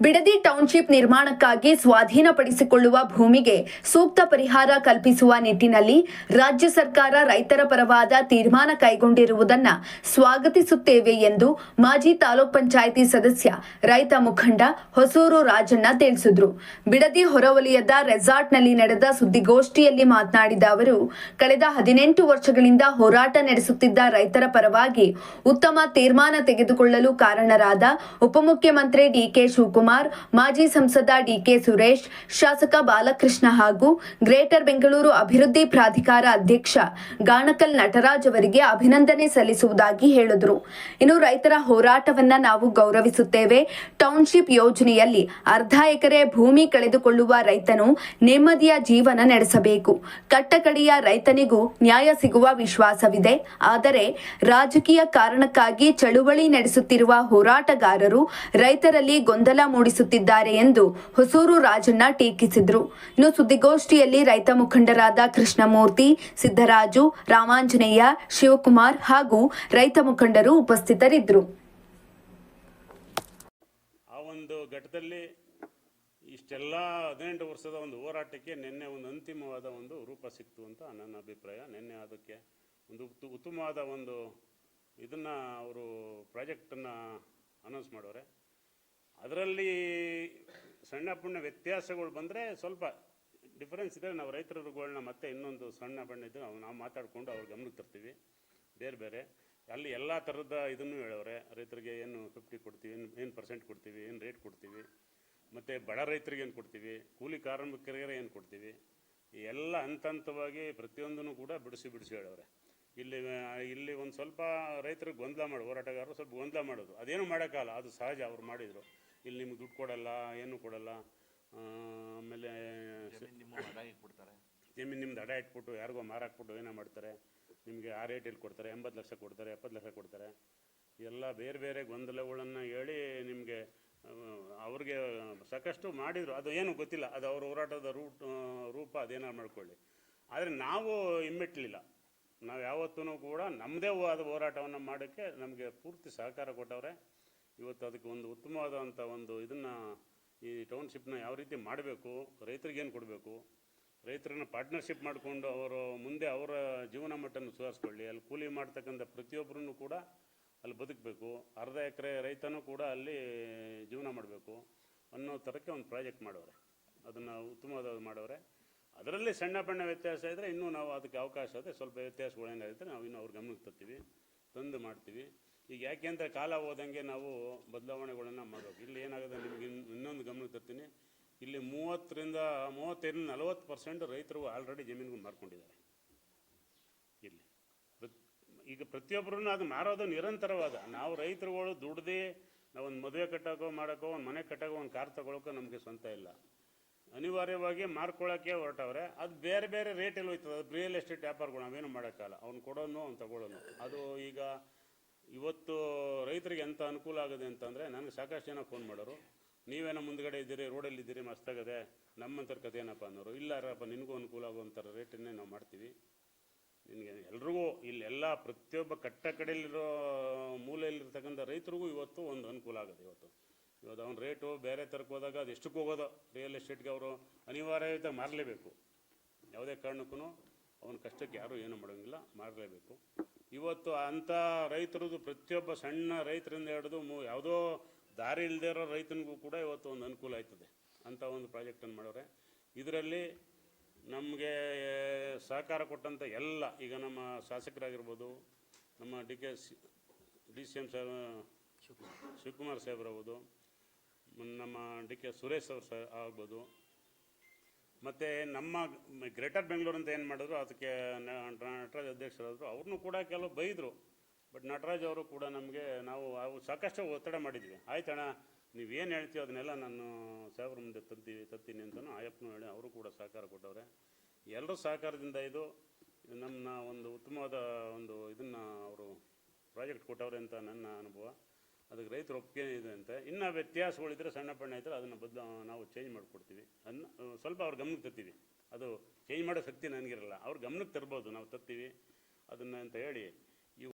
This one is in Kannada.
ಬಿಡದಿ ಟೌನ್ಶಿಪ್ ನಿರ್ಮಾಣಕ್ಕಾಗಿ ಸ್ವಾಧೀನಪಡಿಸಿಕೊಳ್ಳುವ ಭೂಮಿಗೆ ಸೂಕ್ತ ಪರಿಹಾರ ಕಲ್ಪಿಸುವ ನಿಟ್ಟಿನಲ್ಲಿ ರಾಜ್ಯ ಸರ್ಕಾರ ರೈತರ ಪರವಾದ ತೀರ್ಮಾನ ಕೈಗೊಂಡಿರುವುದನ್ನು ಸ್ವಾಗತಿಸುತ್ತೇವೆ ಎಂದು ಮಾಜಿ ತಾಲೂಕ್ ಪಂಚಾಯಿತಿ ಸದಸ್ಯ ರೈತ ಮುಖಂಡ ಹೊಸೂರು ರಾಜಣ್ಣ ತಿಳಿಸಿದ್ರು. ಬಿಡದಿ ಹೊರವಲಯದ ರೆಸಾರ್ಟ್ನಲ್ಲಿ ನಡೆದ ಸುದ್ದಿಗೋಷ್ಠಿಯಲ್ಲಿ ಮಾತನಾಡಿದ ಅವರು, ಕಳೆದ ಹದಿನೆಂಟು ವರ್ಷಗಳಿಂದ ಹೋರಾಟ ನಡೆಸುತ್ತಿದ್ದ ರೈತರ ಪರವಾಗಿ ಉತ್ತಮ ತೀರ್ಮಾನ ತೆಗೆದುಕೊಳ್ಳಲು ಕಾರಣರಾದ ಉಪಮುಖ್ಯಮಂತ್ರಿ ಡಿಕೆ ಶಿವಕುಮಾರ್ ಮಾಜಿ ಸಂಸದ ಡಿಕೆ ಸುರೇಶ್, ಶಾಸಕ ಬಾಲಕೃಷ್ಣ ಹಾಗೂ ಗ್ರೇಟರ್ ಬೆಂಗಳೂರು ಅಭಿವೃದ್ಧಿ ಪ್ರಾಧಿಕಾರ ಅಧ್ಯಕ್ಷ ಗಾಣಕಲ್ ನಟರಾಜ್ ಅವರಿಗೆ ಅಭಿನಂದನೆ ಸಲ್ಲಿಸುವುದಾಗಿ ಹೇಳಿದರು. ಇನ್ನು ರೈತರ ಹೋರಾಟವನ್ನ ನಾವು ಗೌರವಿಸುತ್ತೇವೆ. ಟೌನ್ಶಿಪ್ ಯೋಜನೆಯಲ್ಲಿ ಅರ್ಧ ಎಕರೆ ಭೂಮಿ ಕಳೆದುಕೊಳ್ಳುವ ರೈತನು ನೆಮ್ಮದಿಯ ಜೀವನ ನಡೆಸಬೇಕು. ಕಟ್ಟಕಡೆಯ ರೈತನಿಗೂ ನ್ಯಾಯ ಸಿಗುವ ವಿಶ್ವಾಸವಿದೆ. ಆದರೆ ರಾಜಕೀಯ ಕಾರಣಕ್ಕಾಗಿ ಚಳುವಳಿ ನಡೆಸುತ್ತಿರುವ ಹೋರಾಟಗಾರರು ರೈತರಲ್ಲಿ ಗೊಂದಲ ಮೂಡಿಸುತ್ತಿದ್ದಾರೆ ಎಂದು ಹೊಸೂರು ರಾಜಣ್ಣ ಟೀಕಿಸಿದರು. ಇನ್ನು ಸುದ್ದಿಗೋಷ್ಠಿಯಲ್ಲಿ ರೈತ ಮುಖಂಡರಾದ ಕೃಷ್ಣಮೂರ್ತಿ, ಸಿದ್ದರಾಜು, ರಾಮಾಂಜನೇಯ, ಶಿವಕುಮಾರ್ ಹಾಗೂ ರೈತ ಮುಖಂಡರು ಉಪಸ್ಥಿತರಿದ್ದರು. ಇಷ್ಟೆಲ್ಲ ಹದಿನೆಂಟು ವರ್ಷದ ಒಂದು ಹೋರಾಟಕ್ಕೆ ನಿನ್ನೆ ಒಂದು ಅಂತಿಮವಾದ ಒಂದು ರೂಪ ಸಿಕ್ತು ಅಂತ ನನ್ನ ಅಭಿಪ್ರಾಯ. ನಿನ್ನೆ ಅದಕ್ಕೆ ಒಂದು ಉತ್ತು- ಉತ್ತಮವಾದ ಒಂದು ಇದನ್ನು ಅವರು ಪ್ರಾಜೆಕ್ಟನ್ನು ಅನೌನ್ಸ್ ಮಾಡೋರೆ. ಅದರಲ್ಲಿ ಸಣ್ಣ ಪುಣ್ಯ ವ್ಯತ್ಯಾಸಗಳು ಬಂದರೆ ಸ್ವಲ್ಪ ಡಿಫರೆನ್ಸ್ ಇದೆ ನಾವು ರೈತರುಗಳನ್ನ ಮತ್ತೆ ಇನ್ನೊಂದು ಸಣ್ಣ ಬಣ್ಣ ಇದು ನಾವು ನಾವು ಮಾತಾಡಿಕೊಂಡು ಅವ್ರ ಗಮನಕ್ಕೆ ತರ್ತೀವಿ. ಬೇರೆ ಬೇರೆ. ಅಲ್ಲಿ ಎಲ್ಲ ಥರದ ಇದನ್ನು ಹೇಳವ್ರೆ. ರೈತರಿಗೆ ಏನು ಫಿಫ್ಟಿ ಕೊಡ್ತೀವಿ, ಏನು ಏನು ಪರ್ಸೆಂಟ್ ಕೊಡ್ತೀವಿ, ಏನು ರೇಟ್ ಕೊಡ್ತೀವಿ. ಮತ್ತು ಬಡ ರೈತರಿಗೆ ಏನು ಕೊಡ್ತೀವಿ, ಕೂಲಿ ಕಾರ್ಮಿಕರಿಗೆ ಏನು ಕೊಡ್ತೀವಿ. ಎಲ್ಲ ಹಂತ ಹಂತವಾಗಿ ಪ್ರತಿಯೊಂದನ್ನು ಕೂಡ ಬಿಡಿಸಿ ಬಿಡಿಸಿ ಹೇಳವ್ರೆ. ಇಲ್ಲಿ ಇಲ್ಲಿ ಒಂದು ಸ್ವಲ್ಪ ರೈತರಿಗೆ ಗೊಂದಲ ಮಾಡಿ, ಹೋರಾಟಗಾರರು ಸ್ವಲ್ಪ ಗೊಂದಲ ಮಾಡೋದು. ಅದೇನು ಮಾಡೋಕ್ಕಲ್ಲ ಅದು ಸಹಜ ಅವ್ರು ಮಾಡಿದರು. ಇಲ್ಲಿ ನಿಮ್ಗೆ ದುಡ್ಡು ಕೊಡಲ್ಲ ಏನು ಕೊಡಲ್ಲ ಆಮೇಲೆ ಜಮೀನು ನಿಮ್ದು ಅಡ ಇಟ್ಬಿಟ್ಟು ಯಾರಿಗೋ ಮಾರಾಕ್ಬಿಟ್ಟು ಏನೋ ಮಾಡ್ತಾರೆ. ನಿಮಗೆ ಆ ರೇಟಲ್ಲಿ ಕೊಡ್ತಾರೆ ಎಂಬತ್ತು ಲಕ್ಷ ಕೊಡ್ತಾರೆ ಎಪ್ಪತ್ತು ಲಕ್ಷ ಕೊಡ್ತಾರೆ. ಎಲ್ಲ ಬೇರೆ ಬೇರೆ ಗೊಂದಲಗಳನ್ನು ಹೇಳಿ ನಿಮಗೆ ಅವ್ರಿಗೆ ಸಾಕಷ್ಟು ಮಾಡಿದರು. ಅದು ಏನು ಗೊತ್ತಿಲ್ಲ ಅದು ಅವ್ರ ಹೋರಾಟದ ರೂಟ್ ರೂಪ ಅದೇನಾರು ಮಾಡ್ಕೊಳ್ಳಿ. ಆದರೆ ನಾವು ಇಮ್ಮೆಟ್ಲಿಲ್ಲ ನಾವು ಯಾವತ್ತೂ ಕೂಡ ನಮ್ಮದೇ ಆದ ಹೋರಾಟವನ್ನು ಮಾಡೋಕ್ಕೆ ನಮಗೆ ಪೂರ್ತಿ ಸಹಕಾರ ಕೊಟ್ಟವ್ರೆ. ಇವತ್ತು ಅದಕ್ಕೆ ಒಂದು ಉತ್ತಮವಾದಂಥ ಒಂದು ಇದನ್ನು ಈ ಟೌನ್ಶಿಪ್ನ ಯಾವ ರೀತಿ ಮಾಡಬೇಕು ರೈತರಿಗೇನು ಕೊಡಬೇಕು, ರೈತರನ್ನ ಪಾರ್ಟ್ನರ್ಶಿಪ್ ಮಾಡಿಕೊಂಡು ಅವರು ಮುಂದೆ ಅವರ ಜೀವನ ಮಟ್ಟವನ್ನು ಸುಧಾರಿಸ್ಕೊಳ್ಳಿ, ಅಲ್ಲಿ ಕೂಲಿ ಮಾಡ್ತಕ್ಕಂಥ ಪ್ರತಿಯೊಬ್ಬರನ್ನು ಕೂಡ ಅಲ್ಲಿ ಬದುಕಬೇಕು, ಅರ್ಧ ಎಕರೆ ರೈತನೂ ಕೂಡ ಅಲ್ಲಿ ಜೀವನ ಮಾಡಬೇಕು ಅನ್ನೋ ಥರಕ್ಕೆ ಒಂದು ಪ್ರಾಜೆಕ್ಟ್ ಮಾಡವ್ರೆ ಅದನ್ನು ಉತ್ತಮವಾದ ಮಾಡೋರೆ. ಅದರಲ್ಲಿ ಸಣ್ಣ ಪಣ್ಣ ವ್ಯತ್ಯಾಸ ಇದ್ದರೆ ಇನ್ನೂ ನಾವು ಅದಕ್ಕೆ ಅವಕಾಶ ಇದೆ, ಸ್ವಲ್ಪ ವ್ಯತ್ಯಾಸಗಳು ಏನಾಗುತ್ತೆ ನಾವು ಇನ್ನೂ ಅವ್ರ ಗಮನಕ್ಕೆ ತರ್ತೀವಿ, ತಂದು ಮಾಡ್ತೀವಿ. ಈಗ ಯಾಕೆ ಅಂತ ಕಾಲ ಹೋದಂಗೆ ನಾವು ಬದಲಾವಣೆಗಳನ್ನು ಮಾಡಬೇಕು ಇಲ್ಲಿ ಏನಾಗುತ್ತೆ ನಿಮಗೆ ಇನ್- ಇನ್ನೊಂದು ಗಮನಕ್ಕೆ ತರ್ತೀನಿ. ಇಲ್ಲಿ ಮೂವತ್ತರಿಂದ, ಮೂವತ್ತೈದರಿಂದ ನಲವತ್ತು ಪರ್ಸೆಂಟ್ ರೈತರು ಆಲ್ರೆಡಿ ಜಮೀನುಗಳು ಮಾರ್ಕೊಂಡಿದ್ದಾರೆ. ಇಲ್ಲಿ. ಈಗ ಪ್ರತಿಯೊಬ್ಬರೂ ಅದು ಮಾರೋದು ನಿರಂತರವಾದ. ನಾವು ರೈತರುಗಳು ದುಡ್ದು ನಾವು ಒಂದು ಮದುವೆ ಕಟ್ಟೋಕೋ, ಮಾಡೋಕ್ಕೋ, ಒಂದು ಮನೆ ಕಟ್ಟೋಕೋ, ಒಂದು ಕಾರ್ ತಗೊಳಕ್ಕೋ ನಮಗೆ ಸ್ವಂತ ಇಲ್ಲ. ಅನಿವಾರ್ಯವಾಗಿ ಮಾರ್ಕೊಳ್ಳೋಕ್ಕೆ ಹೊರಟವ್ರೆ. ಅದು ಬೇರೆ ಬೇರೆ ರೇಟಲ್ಲಿ ಹೋಯ್ತದೆ. ಅದು ರಿಯಲ್ ಎಸ್ಟೇಟ್ ವ್ಯಾಪಾರಗಳು ನಾವೇನು ಮಾಡೋಕ್ಕಲ್ಲ ಅವ್ನು ಕೊಡೋನು, ಅವ್ನು ತಗೊಳ್ಳೋನು ಅದು ಈಗ ಇವತ್ತು ರೈತರಿಗೆ ಎಂಥ ಅನುಕೂಲ ಆಗಿದೆ ಅಂತಂದರೆ ನನಗೆ ಸಾಕಷ್ಟು ಜನ ಫೋನ್ ಮಾಡೋರು. ನೀವೇನೋ ಮುಂದ್ಗಡೆ ಇದ್ದೀರಿ ರೋಡಲ್ಲಿ ಇದ್ದೀರಿ ಮಸ್ತಾಗದೆ ನಮ್ಮಂಥರ ಕತೆ ಏನಪ್ಪ ಅನ್ನೋರು, ಇಲ್ಲ ರಪ್ಪ, ನಿನಗೂ ಅನುಕೂಲ ಆಗುವಂಥ ರೇಟನ್ನೇ ನಾವು ಮಾಡ್ತೀವಿ. ನಿನಗೆ ಎಲ್ರಿಗೂ ಇಲ್ಲಿ ಎಲ್ಲ ಪ್ರತಿಯೊಬ್ಬ ಕಟ್ಟ ಕಡೆಯಲ್ಲಿರೋ ಮೂಲೆಯಲ್ಲಿರ್ತಕ್ಕಂಥ ರೈತರಿಗೂ ಇವತ್ತು ಒಂದು ಅನುಕೂಲ ಆಗುತ್ತೆ ಇವತ್ತು. ಇವತ್ತು ಅವ್ನ ರೇಟು ಬೇರೆ ಥರಕ್ಕೆ ಹೋದಾಗ ಅದು ಎಷ್ಟಕ್ಕೆ ಹೋಗೋದು? ರಿಯಲ್ ಎಸ್ಟೇಟ್ಗೆ ಅವರು ಅನಿವಾರ್ಯತೆ ಮಾರಲೇಬೇಕು. ಯಾವುದೇ ಕಾರಣಕ್ಕೂ ಅವನ ಕಷ್ಟಕ್ಕೆ ಯಾರೂ ಏನು ಮಾಡೋಂಗಿಲ್ಲ, ಮಾಡಲೇಬೇಕು. ಇವತ್ತು ಅಂಥ ರೈತರದ್ದು ಪ್ರತಿಯೊಬ್ಬ ಸಣ್ಣ ರೈತರಿಂದ ಹಿಡಿದು ಮು, ಯಾವುದೋ ದಾರಿ ಇಲ್ಲದೆ ಇರೋ ರೈತನಿಗೂ ಕೂಡ ಇವತ್ತು ಒಂದು ಅನುಕೂಲ ಆಯ್ತದೆ. ಅಂಥ ಒಂದು ಪ್ರಾಜೆಕ್ಟನ್ನು ಮಾಡೋರೆ. ಇದರಲ್ಲಿ ನಮಗೆ ಸಹಕಾರ ಕೊಟ್ಟಂಥ ಎಲ್ಲ, ಈಗ ನಮ್ಮ ಶಾಸಕರಾಗಿರ್ಬೋದು, ನಮ್ಮ D K C, D C M Saheb Shivakumar ಸಾಹೇಬ್ರಬೋದು ನಮ್ಮ ಡಿ ಕೆ ಸುರೇಶ್ ಅವ್ರು ಸಹ ಆಗ್ಬೋದು. ಮತ್ತು ನಮ್ಮ ಗ್ರೇಟರ್ ಬೆಂಗಳೂರು ಅಂತ ಏನು ಮಾಡಿದ್ರು, ಅದಕ್ಕೆ ನಟರಾಜ್ ಅಧ್ಯಕ್ಷರಾದರು. ಅವ್ರನ್ನೂ ಕೂಡ ಕೆಲವು ಬೈದರು. ಬಟ್ ನಟರಾಜ್ ಅವರು ಕೂಡ ನಮಗೆ ನಾವು ಅವು ಸಾಕಷ್ಟು ಒತ್ತಡ ಮಾಡಿದ್ವಿ. ಆಯ್ತಣ್ಣ ನೀವೇನು ಹೇಳ್ತೀವಿ ಅದನ್ನೆಲ್ಲ ನಾನು ಸಾಹೇಬ್ರ ಮುಂದೆ ತರ್ತೀವಿ ತರ್ತೀನಿ ಅಂತಲೂ ಆಯಪ್ಪನೂ ಹೇಳಿ ಅವರು ಕೂಡ ಸಹಕಾರ ಕೊಟ್ಟವ್ರೆ. ಎಲ್ಲರೂ ಸಹಕಾರದಿಂದ ಇದು ನಮ್ಮ ಒಂದು ಉತ್ತಮವಾದ ಒಂದು ಇದನ್ನು ಅವರು ಪ್ರಾಜೆಕ್ಟ್ ಕೊಟ್ಟವ್ರೆ ಅಂತ ನನ್ನ ಅನುಭವ. ಅದಕ್ಕೆ ರೈತರು ಒಪ್ಪಿಗೆ ಇದೆ ಅಂತ. ಇನ್ನು ವ್ಯತ್ಯಾಸಗಳಿದ್ರೆ ಸಣ್ಣ ಪಣ್ಣ ಇದ್ದರೆ ಅದನ್ನು ಬದಲು ನಾವು ಚೇಂಜ್ ಮಾಡಿಕೊಡ್ತೀವಿ. ಅದನ್ನ ಸ್ವಲ್ಪ ಅವ್ರ ಗಮನಕ್ಕೆ ತರ್ತೀವಿ. ಅದು ಚೇಂಜ್ ಮಾಡೋ ಶಕ್ತಿ ನನಗಿರಲ್ಲ. ಅವ್ರ ಗಮನಕ್ಕೆ ತರ್ಬೋದು, ನಾವು ತರ್ತೀವಿ. ಅದನ್ನು ಅಂತ ಹೇಳಿ